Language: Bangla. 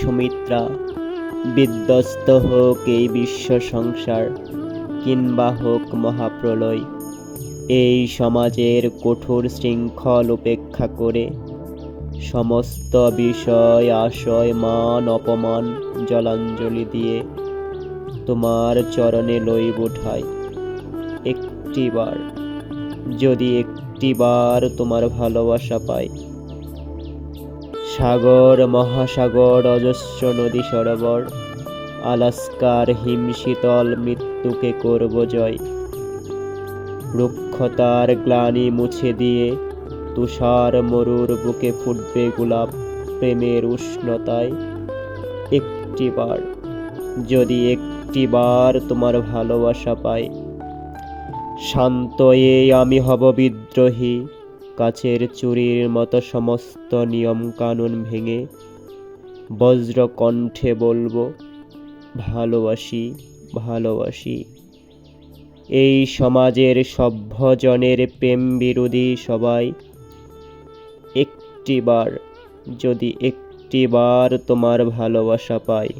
সুমিত্রা, বিধ্বস্ত হোক এই বিশ্ব সংসার, কিংবা হোক মহাপ্রলয়, এই সমাজের কঠোর শৃঙ্খল উপেক্ষা করে সমস্ত বিষয়, আশয়, মান, অপমান, জলাঞ্জলি দিয়ে তোমার চরণে লইব ঠাই। একটিবার, যদি একটিবার তোমার ভালোবাসা পাই সাগর, মহাসাগর, অজস্র নদী সরোবর। আলাস্কার হিমশীতল মৃত্যুকে করব জয়। রুক্ষতার গ্লানি মুছে দিয়ে তুষার মরুর বুকে ফুটবে গোলাপ প্রেমের উষ্ণতায়। একটিবার, যদি একটি বার তোমার ভালোবাসা পাই। শান্ত আমি হব বিদ্রোহী। কাছের চুরির মতো সমস্ত নিয়ম কানুন ভেঙে বজ্র কণ্ঠে বলব, ভালোবাসি ভালোবাসি। এই সমাজের সভ্যজনের প্রেম বিরোধী সবাই, একটিবার, যদি একটিবার তোমার ভালোবাসা পায়